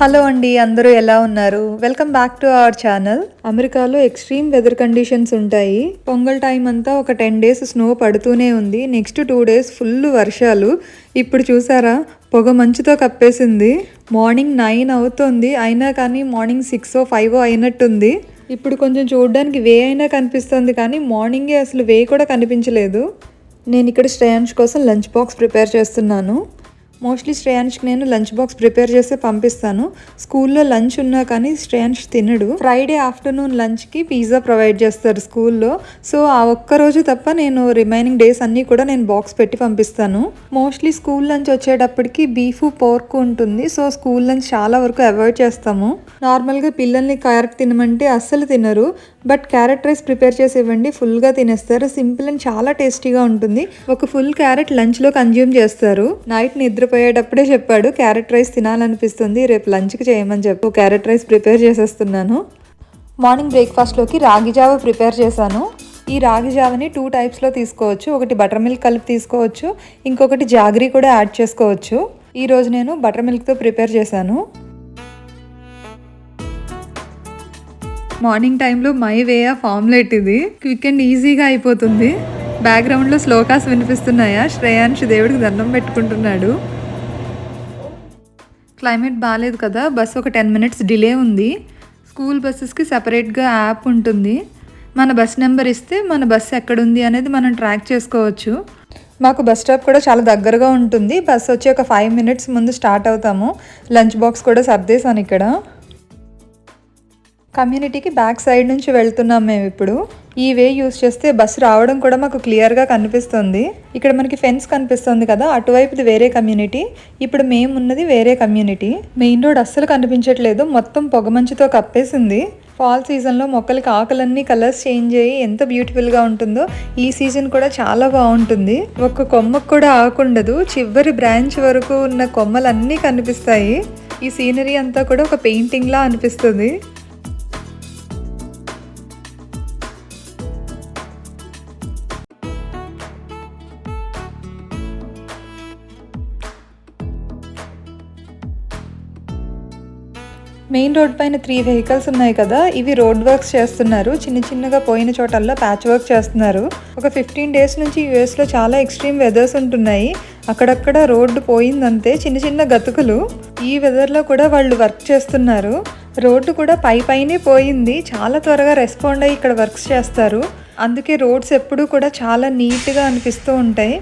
Hello అండి అందరూ ఎలా ఉన్నారు? Welcome back to our channel. అమెరికాలో ఎక్స్ట్రీమ్ వెదర్ కండిషన్స్ ఉంటాయి. పొంగల్ టైం అంతా ఒక టెన్ డేస్ స్నో పడుతూనే ఉంది. నెక్స్ట్ టూ డేస్ ఫుల్ వర్షాలు. ఇప్పుడు చూసారా? పొగ మంచుతో కప్పేసింది. మార్నింగ్ నైన్ అవుతుంది. అయినా కానీ మార్నింగ్ సిక్స్ ఫైవ్ అయినట్టుంది. ఇప్పుడు కొంచెం చూడడానికి వే అయినా కనిపిస్తుంది కానీ మార్నింగే అసలు వే కూడా కనిపించలేదు. నేను ఇక్కడ శ్రేయాంష్ కోసం లంచ్ బాక్స్ ప్రిపేర్ చేస్తున్నాను. మోస్ట్లీ శ్రేయాన్ష్కి నేను లంచ్ బాక్స్ ప్రిపేర్ చేసి పంపిస్తాను. స్కూల్లో లంచ్ ఉన్నా కానీ శ్రేయాన్ష్ తినడు. ఫ్రైడే ఆఫ్టర్నూన్ లంచ్కి పిజ్జా ప్రొవైడ్ చేస్తారు స్కూల్లో. సో ఆ ఒక్క రోజు తప్ప నేను రిమైనింగ్ డేస్ అన్నీ కూడా నేను బాక్స్ పెట్టి పంపిస్తాను. మోస్ట్లీ స్కూల్ లంచ్ వచ్చేటప్పటికి బీఫ్ పోర్క్ ఉంటుంది. సో స్కూల్ లంచ్ చాలా వరకు అవాయిడ్ చేస్తాము. నార్మల్గా పిల్లల్ని క్యారెట్ తినమంటే అస్సలు తినరు. బట్ క్యారెట్ రైస్ ప్రిపేర్ చేసి ఇవ్వండి ఫుల్గా తినేస్తారు. సింపుల్ అండ్ చాలా టేస్టీగా ఉంటుంది. ఒక ఫుల్ క్యారెట్ లంచ్లో కన్జ్యూమ్ చేస్తారు. నైట్ నిద్రపోయేటప్పుడే చెప్పాడు క్యారెట్ రైస్ తినాలనిపిస్తుంది రేపు లంచ్కి చేయమని చెప్పు. క్యారెట్ రైస్ ప్రిపేర్ చేసేస్తున్నాను. మార్నింగ్ బ్రేక్ఫాస్ట్లోకి రాగి జావ ప్రిపేర్ చేశాను. ఈ రాగి జావని టూ టైప్స్లో తీసుకోవచ్చు. ఒకటి బటర్ మిల్క్ కలిపి తీసుకోవచ్చు. ఇంకొకటి జాగరీ కూడా యాడ్ చేసుకోవచ్చు. ఈరోజు నేను బటర్ మిల్క్తో ప్రిపేర్ చేశాను. మార్నింగ్ టైంలో మై వే ఆఫ్ ఆమ్లెట్ ఇది. క్విక్ అండ్ ఈజీగా అయిపోతుంది. బ్యాక్గ్రౌండ్లో స్లోకాస్ వినిపిస్తున్నాయా? శ్రేయాన్ష్ దేవుడికి దండం పెట్టుకుంటున్నాడు. క్లైమేట్ బాగాలేదు కదా బస్సు ఒక టెన్ మినిట్స్ డిలే ఉంది. స్కూల్ బస్సెస్కి సపరేట్గా యాప్ ఉంటుంది. మన బస్ నెంబర్ ఇస్తే మన బస్సు ఎక్కడుంది అనేది మనం ట్రాక్ చేసుకోవచ్చు. మాకు బస్ స్టాప్ కూడా చాలా దగ్గరగా ఉంటుంది. బస్ వచ్చి ఒక ఫైవ్ మినిట్స్ ముందు స్టార్ట్ అవుతాము. లంచ్ బాక్స్ కూడా సర్దేశాను ఇక్కడ. కమ్యూనిటీకి బ్యాక్ సైడ్ నుంచి వెళ్తున్నాం మేము ఇప్పుడు. ఈ వే యూస్ చేస్తే బస్సు రావడం కూడా మాకు క్లియర్గా కనిపిస్తుంది. ఇక్కడ మనకి ఫెన్స్ కనిపిస్తుంది కదా అటువైపుది వేరే కమ్యూనిటీ ఇప్పుడు మేము ఉన్నది వేరే కమ్యూనిటీ. మెయిన్ రోడ్ అస్సలు కనిపించట్లేదు మొత్తం పొగమంచుతో కప్పేసింది. ఫాల్ సీజన్లో మొక్కలకి ఆకులన్నీ కలర్స్ చేంజ్ అయ్యి ఎంత బ్యూటిఫుల్గా ఉంటుందో ఈ సీజన్ కూడా చాలా బాగుంటుంది. ఒక్క కొమ్మకు కూడా ఆకుండదు చివరి బ్రాంచ్ వరకు ఉన్న కొమ్మలన్నీ కనిపిస్తాయి. ఈ సీనరీ అంతా కూడా ఒక పెయింటింగ్లా అనిపిస్తుంది. మెయిన్ రోడ్ పైన త్రీ వెహికల్స్ ఉన్నాయి కదా ఇవి రోడ్ వర్క్స్ చేస్తున్నారు. చిన్న చిన్నగా పోయిన చోటల్లో ప్యాచ్ వర్క్ చేస్తున్నారు. ఒక ఫిఫ్టీన్ డేస్ నుంచి యూఎస్లో చాలా ఎక్స్ట్రీమ్ వెదర్స్ ఉంటున్నాయి. అక్కడక్కడ రోడ్డు పోయిందంతే చిన్న చిన్న గతుకులు. ఈ వెదర్లో కూడా వాళ్ళు వర్క్ చేస్తున్నారు. రోడ్డు కూడా పై పైనే పోయింది. చాలా త్వరగా రెస్పాండ్ అయ్యి ఇక్కడ వర్క్స్ చేస్తారు. అందుకే రోడ్స్ ఎప్పుడూ కూడా చాలా నీట్గా అనిపిస్తూ ఉంటాయి.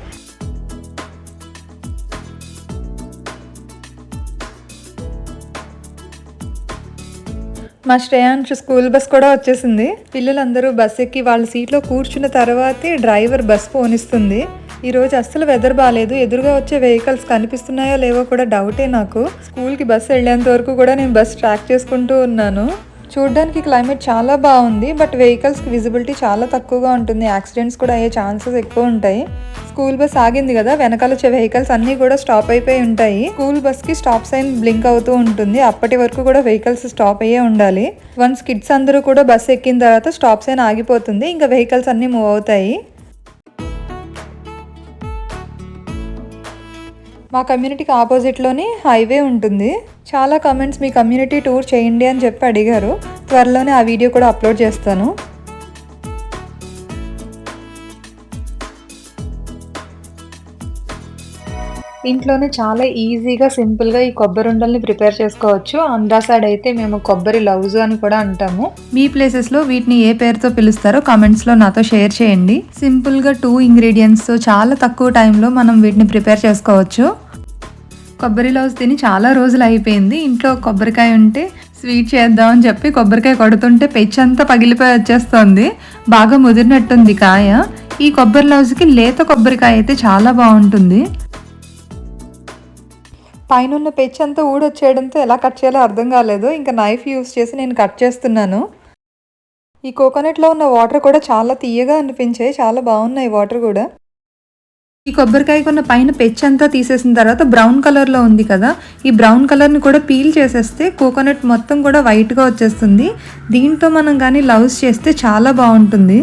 మా శ్రేయాంశ్ స్కూల్ బస్ కూడా వచ్చేసింది. పిల్లలందరూ బస్ ఎక్కి వాళ్ళ సీట్లో కూర్చున్న తర్వాతే డ్రైవర్ బస్ పోనిస్తుంది ఈ రోజు అస్సలు వెదర్ బాగాలేదు ఎదురుగా వచ్చే వెహికల్స్ కనిపిస్తున్నాయో లేవో కూడా డౌటే నాకు. స్కూల్కి బస్ వెళ్ళేంత వరకు కూడా నేను బస్ ట్రాక్ చేసుకుంటూ ఉన్నాను. చూడడానికి క్లైమేట్ చాలా బాగుంది బట్ వెహికల్స్కి విజిబిలిటీ చాలా తక్కువగా ఉంటుంది. యాక్సిడెంట్స్ కూడా అయ్యే ఛాన్సెస్ ఎక్కువ ఉంటాయి. స్కూల్ బస్ ఆగింది కదా వెనకాల వచ్చే వెహికల్స్ అన్నీ కూడా స్టాప్ అయిపోయి ఉంటాయి. స్కూల్ బస్కి స్టాప్ సైన్ బ్లింక్ అవుతూ ఉంటుంది. అప్పటి వరకు కూడా వెహికల్స్ స్టాప్ అయ్యే ఉండాలి. వన్స్ కిడ్స్ అందరూ కూడా బస్ ఎక్కిన తర్వాత స్టాప్ సైన్ ఆగిపోతుంది. ఇంకా వెహికల్స్ అన్నీ మూవ్ అవుతాయి. మా కమ్యూనిటీకి ఆపోజిట్లోనే హైవే ఉంటుంది. చాలా కమెంట్స్ మీ కమ్యూనిటీ టూర్ చేయండి అని చెప్పి అడిగారు. త్వరలోనే ఆ వీడియో కూడా అప్లోడ్ చేస్తాను. ఇంట్లోనే చాలా ఈజీగా సింపుల్గా ఈ కొబ్బరి ఉండల్ని ప్రిపేర్ చేసుకోవచ్చు. ఆంధ్రా సైడ్ అయితే మేము కొబ్బరి లవ్స్ అని కూడా అంటాము. మీ ప్లేసెస్లో వీటిని ఏ పేరుతో పిలుస్తారో కామెంట్స్లో నాతో షేర్ చేయండి. సింపుల్గా టూ ఇంగ్రీడియంట్స్తో చాలా తక్కువ టైంలో మనం వీటిని ప్రిపేర్ చేసుకోవచ్చు. కొబ్బరి లవ్స్ తిని చాలా రోజులు అయిపోయింది. ఇంట్లో కొబ్బరికాయ ఉంటే స్వీట్ చేద్దామని చెప్పి కొబ్బరికాయ కొడుతుంటే పెచ్చంతా పగిలిపోయి వచ్చేస్తుంది. బాగా ముదిరినట్టుంది కాయ. ఈ కొబ్బరి లవ్స్కి లేత కొబ్బరికాయ అయితే చాలా బాగుంటుంది. పైన ఉన్న అంతా ఊడొచ్చేయడంతో ఎలా కట్ చేయాలో అర్థం కాలేదు. ఇంకా నైఫ్ యూస్ చేసి నేను కట్ చేస్తున్నాను. ఈ కోకోనట్లో ఉన్న వాటర్ కూడా చాలా తీయగా అనిపించాయి. చాలా బాగున్నాయి వాటర్ కూడా. ఈ కొబ్బరికాయకు ఉన్న పైన పెచ్చు అంతా తీసేసిన తర్వాత బ్రౌన్ కలర్లో ఉంది కదా. ఈ బ్రౌన్ కలర్ని కూడా పీల్ చేసేస్తే కోకోనట్ మొత్తం కూడా వైట్గా వచ్చేస్తుంది. దీంతో మనం కానీ లవ్స్ చేస్తే చాలా బాగుంటుంది.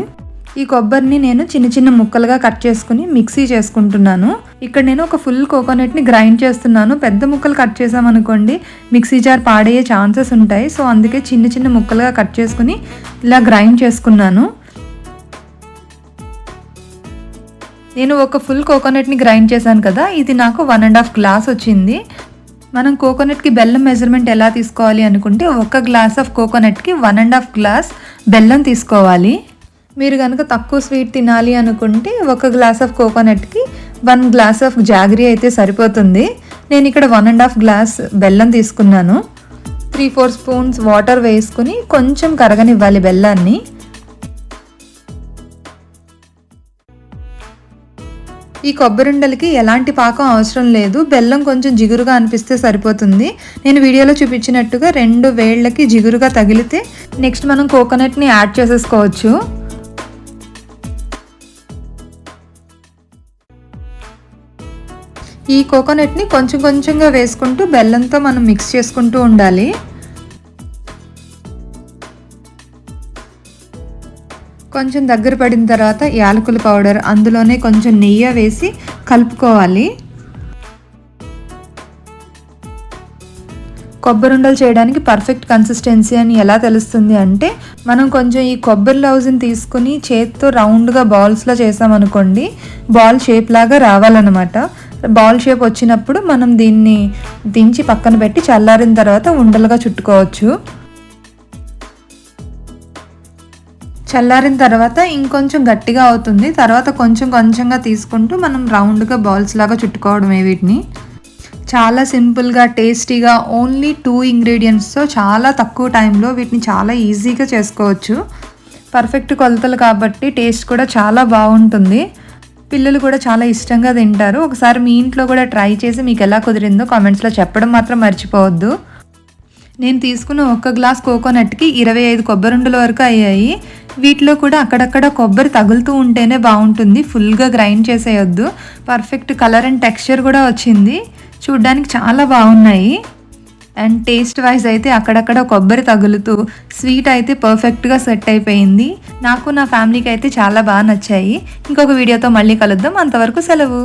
ఈ కొబ్బరిని నేను చిన్న చిన్న ముక్కలుగా కట్ చేసుకుని మిక్సీ చేసుకుంటున్నాను. ఇక్కడ నేను ఒక ఫుల్ కోకోనట్ని గ్రైండ్ చేస్తున్నాను. పెద్ద ముక్కలు కట్ చేసామనుకోండి మిక్సీ జార్ పాడయ్యే ఛాన్సెస్ ఉంటాయి. సో అందుకే చిన్న చిన్న ముక్కలుగా కట్ చేసుకుని ఇలా గ్రైండ్ చేసుకున్నాను. నేను ఒక ఫుల్ కోకోనట్ని గ్రైండ్ చేశాను కదా ఇది నాకు వన్ అండ్ హాఫ్ గ్లాస్ వచ్చింది. మనం కోకోనట్కి బెల్లం మెజర్మెంట్ ఎలా తీసుకోవాలి అనుకుంటే ఒక గ్లాస్ ఆఫ్ కోకోనట్కి వన్ అండ్ హాఫ్ గ్లాస్ బెల్లం తీసుకోవాలి. మీరు కనుక తక్కువ స్వీట్ తినాలి అనుకుంటే ఒక గ్లాస్ ఆఫ్ కోకోనట్కి వన్ గ్లాస్ ఆఫ్ జాగరీ అయితే సరిపోతుంది. నేను ఇక్కడ వన్ అండ్ హాఫ్ గ్లాస్ బెల్లం తీసుకున్నాను. త్రీ ఫోర్ స్పూన్స్ వాటర్ వేసుకుని కొంచెం కరగనివ్వాలి బెల్లాన్ని. ఈ కొబ్బరిండలకి ఎలాంటి పాకం అవసరం లేదు. బెల్లం కొంచెం జిగురుగా అనిపిస్తే సరిపోతుంది. నేను వీడియోలో చూపించినట్టుగా రెండు వేళ్ళకి జిగురుగా తగిలితే నెక్స్ట్ మనం కోకోనట్ని యాడ్ చేసేసుకోవచ్చు. ఈ కోకోనట్ని కొంచెం కొంచెంగా వేసుకుంటూ బెల్లంతో మనం మిక్స్ చేసుకుంటూ ఉండాలి. కొంచెం దగ్గర పడిన తర్వాత యాలకుల పౌడర్ అందులోనే కొంచెం నెయ్యి వేసి కలుపుకోవాలి. కొబ్బరి ఉండలు చేయడానికి పర్ఫెక్ట్ కన్సిస్టెన్సీ అని ఎలా తెలుస్తుంది అంటే మనం కొంచెం ఈ కొబ్బరి లౌజ్ని తీసుకుని చేత్తో రౌండ్గా బాల్స్లో చేసామనుకోండి బాల్ షేప్ లాగా రావాలన్నమాట. బాల్ షేప్ వచ్చినప్పుడు మనం దీన్ని దించి పక్కన పెట్టి చల్లారిన తర్వాత ఉండలుగా చుట్టుకోవచ్చు. చల్లారిన తర్వాత ఇంకొంచెం గట్టిగా అవుతుంది. తర్వాత కొంచెం కొంచెంగా తీసుకుంటూ మనం రౌండ్గా బాల్స్ లాగా చుట్టుకోవడమే వీటిని. చాలా సింపుల్గా టేస్టీగా ఓన్లీ టూ ఇంగ్రీడియంట్స్తో చాలా తక్కువ టైంలో వీటిని చాలా ఈజీగా చేసుకోవచ్చు. పర్ఫెక్ట్ కొలతలు కాబట్టి టేస్ట్ కూడా చాలా బాగుంటుంది. పిల్లలు కూడా చాలా ఇష్టంగా తింటారు. ఒకసారి మీ ఇంట్లో కూడా ట్రై చేసి మీకు ఎలా కుదిరిందో కామెంట్స్లో చెప్పడం మాత్రం మర్చిపోవద్దు. నేను తీసుకున్న ఒక్క గ్లాస్ కోకోనట్కి ఇరవై ఐదు కొబ్బరుండల వరకు అయ్యాయి. వీటిలో కూడా అక్కడక్కడ కొబ్బరి తగులుతూ ఉంటేనే బాగుంటుంది. ఫుల్గా గ్రైండ్ చేసేయొద్దు. పర్ఫెక్ట్ కలర్ అండ్ టెక్స్చర్ కూడా వచ్చింది. చూడ్డానికి చాలా బాగున్నాయి. అండ్ టేస్ట్ వైజ్ అయితే అక్కడక్కడ కొబ్బరి తగులుతూ స్వీట్ అయితే పర్ఫెక్ట్గా సెట్ అయిపోయింది. నాకు నా ఫ్యామిలీకి అయితే చాలా బాగా నచ్చాయి. ఇంకొక వీడియోతో మళ్ళీ కలుద్దాం. అంతవరకు సెలవు.